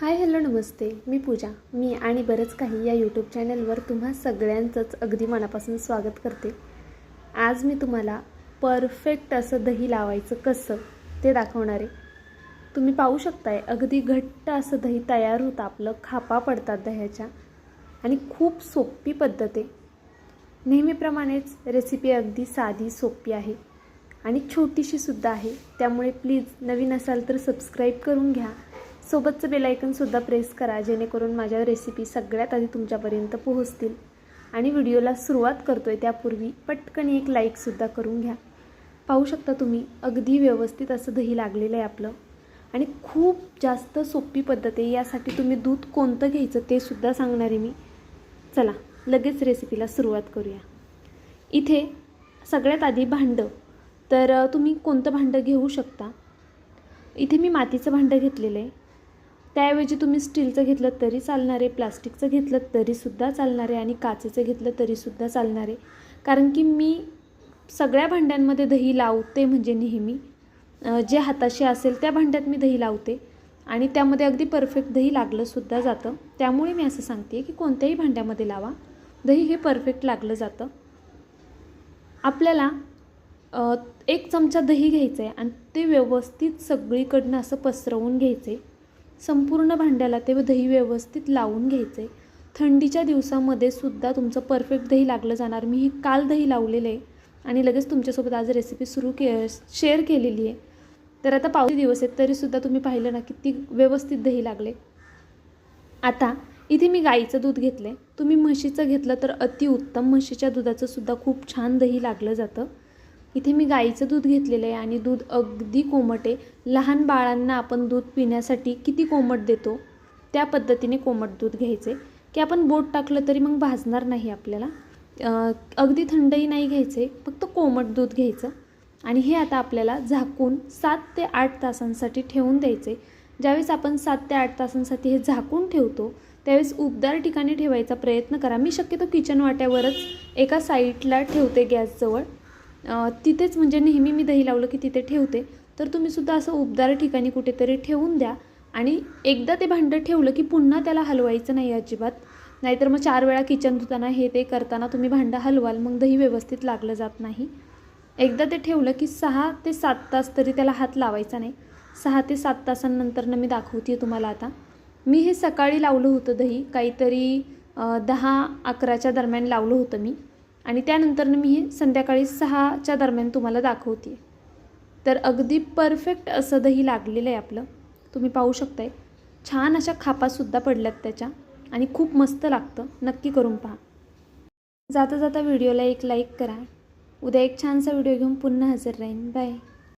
Hi hello नमस्ते. मी पूजा. मी आणि बरंच काही या यूट्यूब चॅनलवर तुम्हा सगळ्यांचंच अगदी मनापासून स्वागत करते. आज मी तुम्हाला परफेक्ट असं दही लावायचं कसं ते दाखवणार आहे. तुम्ही पाहू शकताय अगदी घट्ट असं दही तयार होतं आपलं खापा पडतात दह्याच्या. आणि खूप सोपी पद्धत आहे. नेहमीप्रमाणेच रेसिपी अगदी साधी सोपी आहे. आणि छोटीशी सुद्धा आहे. त्यामुळे प्लीज नवीन असाल तर सबस्क्राईब करून घ्या. सोबतचं बेलायकनसुद्धा प्रेस करा जेणेकरून माझ्या रेसिपी सगळ्यात आधी तुमच्यापर्यंत पोहोचतील. आणि व्हिडिओला सुरुवात करतोय त्यापूर्वी पटकन एक लाईकसुद्धा करून घ्या. पाहू शकता तुम्ही अगदी व्यवस्थित असं दही लागलेलं आहे आपलं. आणि खूप जास्त सोपी पद्धत आहे यासाठी तुम्ही दूध कोणतं घ्यायचं ते सुद्धा सांगणार आहे मी. चला लगेच रेसिपीला सुरुवात करूया. इथे सगळ्यात आधी भांडं. तर तुम्ही कोणतं भांडं घेऊ शकता? इथे मी मातीचं भांडं घेतलेलं आहे. त्याऐवजी तुम्ही स्टीलचं घेतलं तरी चालणार आहे प्लास्टिकचं घेतलं तरीसुद्धा चालणार आहे आणि काचेचं घेतलं तरीसुद्धा चालणार. आहे कारण की मी सगळ्या भांड्यांमध्ये दही लावते म्हणजे नेहमी. जे हाताशी असेल त्या भांड्यात मी दही लावते. आणि त्यामध्ये अगदी परफेक्ट दही लागलंसुद्धा जातं. त्यामुळे मी असं सांगते की कोणत्याही भांड्यामध्ये लावा. दही हे परफेक्ट लागलं जातं. आपल्याला एक चमचा दही घ्यायचं आहे आणि ते व्यवस्थित सगळीकडनं असं पसरवून घ्यायचं आहे संपूर्ण भांड्याला ते दही व्यवस्थित लावून घ्यायचं. आहे थंडीच्या दिवसामध्ये सुद्धा तुमचं परफेक्ट दही लागलं जाणार. मी हे काल दही लावलेलं आहे आणि लगेच तुमच्यासोबत आज रेसिपी सुरू के शेअर केलेली आहे. तर आता पावसाचे दिवस आहेत तरीसुद्धा तुम्ही पाहिलं ना किती व्यवस्थित दही लागले. आता इथे मी गाईचं दूध घेतलं आहे तुम्ही म्हशीचं घेतलं तर अतिउत्तम. म्हशीच्या दुधाचं सुद्धा खूप छान दही लागलं जातं. इथे मी गाईचं दूध घेतलेलं आहे आणि दूध अगदी कोमट. आहे लहान बाळांना आपण दूध पिण्यासाठी किती कोमट देतो? त्या पद्धतीने कोमट दूध घ्यायचे. की आपण बोट टाकलं तरी मग भाजणार नाही आपल्याला. अगदी थंडही नाही घ्यायचे फक्त कोमट दूध घ्यायचं. आणि हे आता आपल्याला झाकून सात ते आठ तासांसाठी ठेवून द्यायचे. ज्यावेळेस आपण सात ते आठ तासांसाठी हे झाकून ठेवतो त्यावेळेस उबदार ठिकाणी ठेवायचा प्रयत्न करा. मी शक्यतो किचन वाट्यावरच एका साईडला ठेवते गॅसजवळ. तिथेच म्हणजे नेहमी मी दही लावलं की तिथे ठेवते. तर तुम्हीसुद्धा असं उबदार ठिकाणी कुठेतरी ठेवून द्या. आणि एकदा ते भांडं ठेवलं की पुन्हा त्याला हलवायचं नाही अजिबात. नाहीतर मग चार वेळा किचन धुताना हे ते करताना तुम्ही भांडं हलवाल मग दही व्यवस्थित लागलं जात नाही. एकदा ते ठेवलं की सहा ते सात तास तरी त्याला हात लावायचा नाही. सहा ते सात तासांनंतरनं मी दाखवते तुम्हाला आता. मी हे सकाळी लावलं होतं दही काहीतरी दहा अकराच्या दरम्यान लावलं होतं मी. आणि त्यानंतरनं मी हे संध्याकाळी सहाच्या दरम्यान तुम्हाला दाखवते तर अगदी परफेक्ट असं दही लागलेलं आहे आपलं. तुम्ही पाहू शकताय. छान अशा खापासुद्धा पडल्यात त्याच्या. आणि खूप मस्त लागतं. नक्की करून पहा. जाता जाता व्हिडिओला एक लाईक करा. उद्या एक छानसा व्हिडिओ घेऊन पुन्हा हजर राहीन. बाय